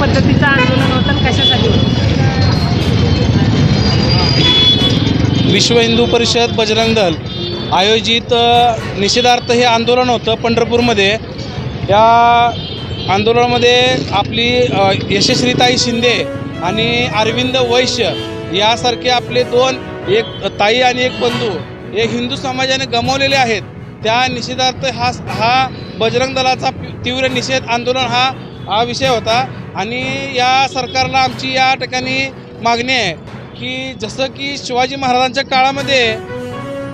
पद्धतीचं आंदोलन होतं कशासाठी विश्व हिंदू परिषद बजरंग दल आयोजित निषेधार्थ हे आंदोलन होतं पंढरपूरमध्ये. या आंदोलनामध्ये आपली यशस्वीताई शिंदे आणि अरविंद वैश्य यासारखे आपले दोन एक ताई आणि एक बंधू हे हिंदू समाजाने गमावलेले आहेत. त्या निषेधार्थ हा हा बजरंग दलाचा तीव्र निषेध आंदोलन हा हा विषय होता. आणि या सरकारला आमची या ठिकाणी मागणी आहे की जसं की शिवाजी महाराजांच्या काळामध्ये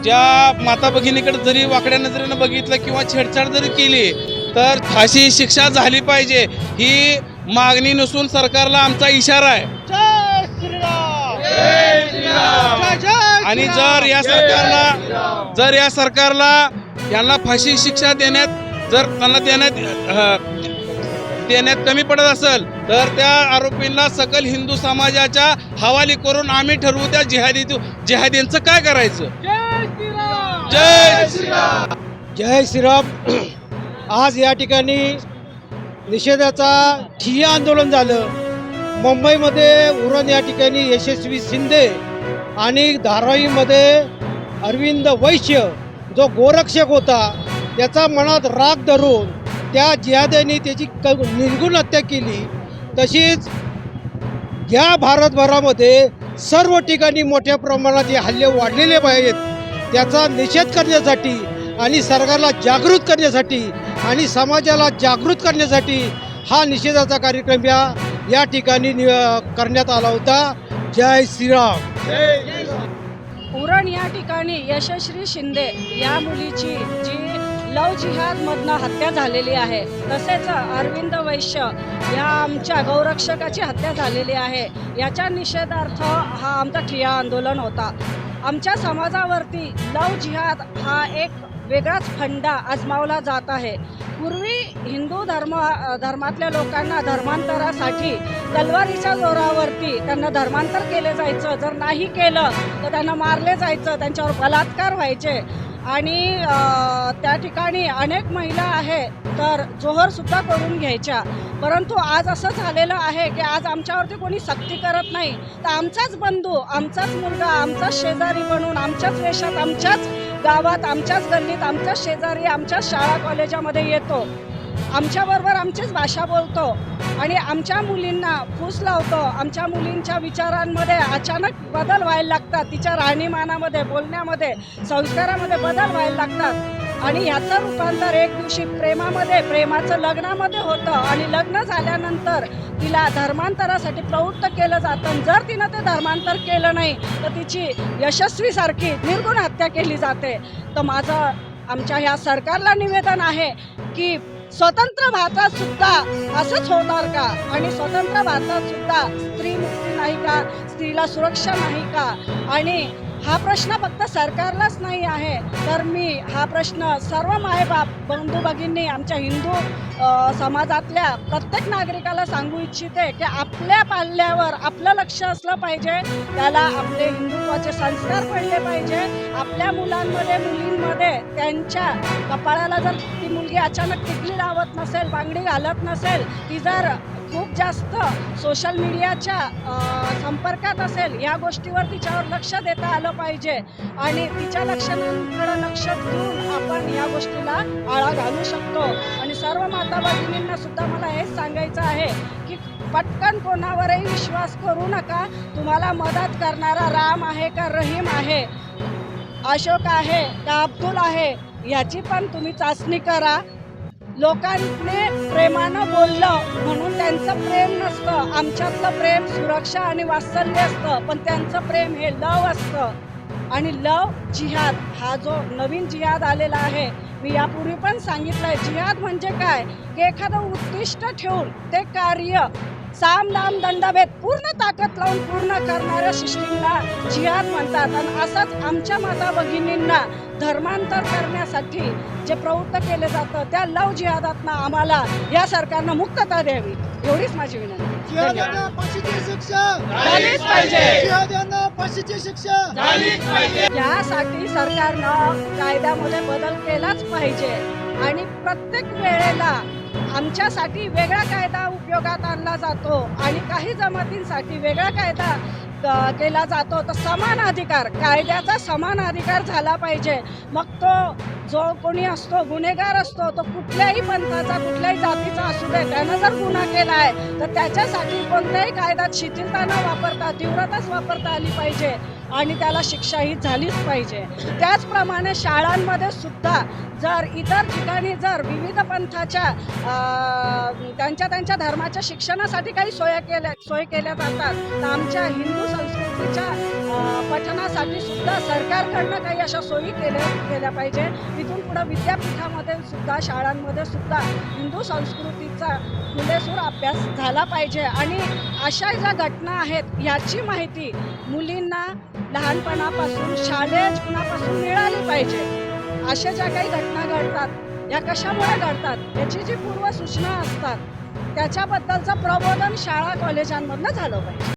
ज्या माता भगिनीकडे जरी वाकड्या नजरेनं बघितलं किंवा छेडछाड जरी केली तर फाशी शिक्षा झाली पाहिजे ही मागणी नसून सरकारला आमचा इशारा आहे. आणि जर या सरकारला जर या सरकारला यांना फाशी शिक्षा देण्यात जर त्यांना देण्यात देण्यात कमी पडत असेल तर त्या आरोपींना सकल हिंदू समाजाच्या हवाली करून आम्ही ठरवू त्या जिहादी जिहादींचं काय करायचं? जय श्रीराम! जय श्रीराम! आज या ठिकाणी निषेधाचा ठिय्या आंदोलन झालं. मुंबईमध्ये उरण या ठिकाणी यशस्वी शिंदे आणि धारावीमध्ये अरविंद वैश्य जो गोरक्षक होता त्याचा मनात राग धरून त्या जिहाद्यांनी त्याची क निर्गुण हत्या केली. तशीच या भारतभरामध्ये सर्व ठिकाणी मोठ्या प्रमाणात हे हल्ले वाढलेले पाहिजेत त्याचा निषेध करण्यासाठी आणि सरकारला जागृत करण्यासाठी आणि समाजाला जागृत करण्यासाठी हा निषेधाचा कार्यक्रम या या ठिकाणी करण्यात आला होता. जय श्रीराम. उरण या ठिकाणी यशस्वी शिंदे या मुलीची जी लव जिहादमधनं हत्या झालेली आहे. तसेच अरविंद वैश्य या आमच्या गौरक्षकाची हत्या झालेली आहे. याच्या निषेधार्थ हा आमचा ठिया आंदोलन होता. आमच्या समाजावरती लव जिहाद हा एक वेगळाच फंडा आजमावला जात आहे. पूर्वी हिंदू धर्म धर्मातल्या लोकांना धर्मांतरासाठी तलवारीच्या जोरावरती त्यांना धर्मांतर केले जायचं. जर नाही केलं तर त्यांना मारले जायचं. त्यांच्यावर बलात्कार व्हायचे. आणि त्या ठिकाणी अनेक महिला आहे तर जोहर सुद्धा करून घ्यायच्या. परंतु आज असं झालेलं आहे की आज आमच्यावरती कोणी सक्ती करत नाही. तर आमचाच बंधू आमचाच मुलगा आमचाच शेजारी बनून आमच्याच वेशात आमच्याच गावात आमच्याच गल्लीत आमच्याच शेजारी आमच्याच शाळा कॉलेजामध्ये येतो. आमच्याबरोबर आमचीच भाषा बोलतो आणि आमच्या मुलींना फूस लावतो. आमच्या मुलींच्या विचारांमध्ये अचानक बदल व्हायला लागतात. तिच्या राहणीमानामध्ये बोलण्यामध्ये संस्कारामध्ये बदल व्हायला लागतात. आणि ह्याचं रूपांतर एक दिवशी प्रेमामध्ये प्रेमाचं लग्नामध्ये होतं. आणि लग्न झाल्यानंतर तिला धर्मांतरासाठी प्रवृत्त केलं जातं. जर तिनं ते धर्मांतर केलं नाही तर तिची यशस्वीसारखी निर्गुण हत्या केली जाते. तर माझं आमच्या ह्या सरकारला निवेदन आहे की स्वतंत्र भारतात सुद्धा असंच होणार का? आणि स्वतंत्र भारतात सुद्धा स्त्री मुक्ती नाही का? स्त्रीला सुरक्षा नाही का? आणि हा प्रश्न फक्त सरकारलाच नाही आहे. तर मी हा प्रश्न सर्व मायबाप बंधू भगिनी आमच्या हिंदू समाजातल्या प्रत्येक नागरिकाला सांगू इच्छिते की आपल्या पाल्यावर आपलं लक्ष असलं पाहिजे. त्याला आपले हिंदुत्वाचे संस्कार पडले पाहिजे. आपल्या मुलांमध्ये मुलींमध्ये त्यांच्या कपाळाला जर ती मुलगी अचानक टिकली लावत नसेल बांगडी घालत नसेल ती जर खूप जास्त सोशल मीडियाच्या संपर्कात असेल या गोष्टीवर तिच्यावर लक्ष देता आलं पाहिजे. आणि तिच्या लक्षणांकडे लक्ष देऊन आपण या गोष्टीला आळा घालू शकतो. आणि सर्व माता भगिनींना सुद्धा मला हेच सांगायचं आहे की पटकन कोणावरही विश्वास करू नका. तुम्हाला मदत करणारा राम आहे का रहीम आहे? अशोक आहे का अब्दुल आहे? याची पण तुम्ही चाचणी करा. लोकांनी प्रेमानं बोललं म्हणून त्यांचं प्रेम नसतं. आमच्यातलं प्रेम सुरक्षा आणि वात्सल्य असतं पण त्यांचं प्रेम हे लव असतं. आणि लव जिहाद हा जो नवीन जिहाद आलेला आहे मी यापूर्वी पण सांगितलं आहे जिहाद म्हणजे काय? की एखादं उद्दिष्ट ठेवून ते कार्य साम लांब दंडभेद पूर्ण ताकद लावून पूर्ण करणाऱ्या सिस्टीमला जिहाद म्हणतात. आणि असंच आमच्या माता भगिनींना धर्मांतर करण्यासाठी जे प्रवृत्त केले जातं त्या लव जिहादातनं आम्हाला या सरकारनं मुक्तता द्यावी. एवढीच माझी विनंती. यासाठी सरकारनं कायद्यामध्ये बदल केलाच पाहिजे. आणि प्रत्येक वेळेला आमच्यासाठी वेगळा कायदा उपयोगात आणला जातो आणि काही जमातींसाठी वेगळा कायदा क- केला जातो. तर समान अधिकार कायद्याचा समान अधिकार झाला पाहिजे. मग तो जो कोणी असतो गुन्हेगार असतो तो कुठल्याही पंथाचा कुठल्याही जातीचा असू दे त्यानं जर गुन्हा केला आहे तर त्याच्यासाठी कोणत्याही कायद्यात शिथिलता न वापरता तीव्रताच वापरता आली पाहिजे आणि त्याला शिक्षाही झालीच पाहिजे. त्याचप्रमाणे शाळांमध्ये सुद्धा जर इतर ठिकाणी जर विविध पंथाच्या त्यांच्या त्यांच्या धर्माच्या शिक्षणासाठी काही सोया केल्या सोय केल्या जातात तर आमच्या हिंदू संस्कृतीच्या पठनासाठी पठणासाठी सुद्धा सरकारकडनं काही अशा सोयी केल्या केल्या पाहिजे. तिथून पुढं विद्यापीठामध्ये सुद्धा शाळांमध्ये सुद्धा हिंदू संस्कृतीचा खुलेसूर अभ्यास झाला पाहिजे. आणि अशा ज्या घटना आहेत याची माहिती मुलींना लहानपणापासून शालेय जीवनापासून मिळाली पाहिजे. अशा ज्या काही घटना घडतात या कशामुळे घडतात याची जी पूर्वसूचना असतात त्याच्याबद्दलचं प्रबोधन शाळा कॉलेजांमधनं झालं पाहिजे.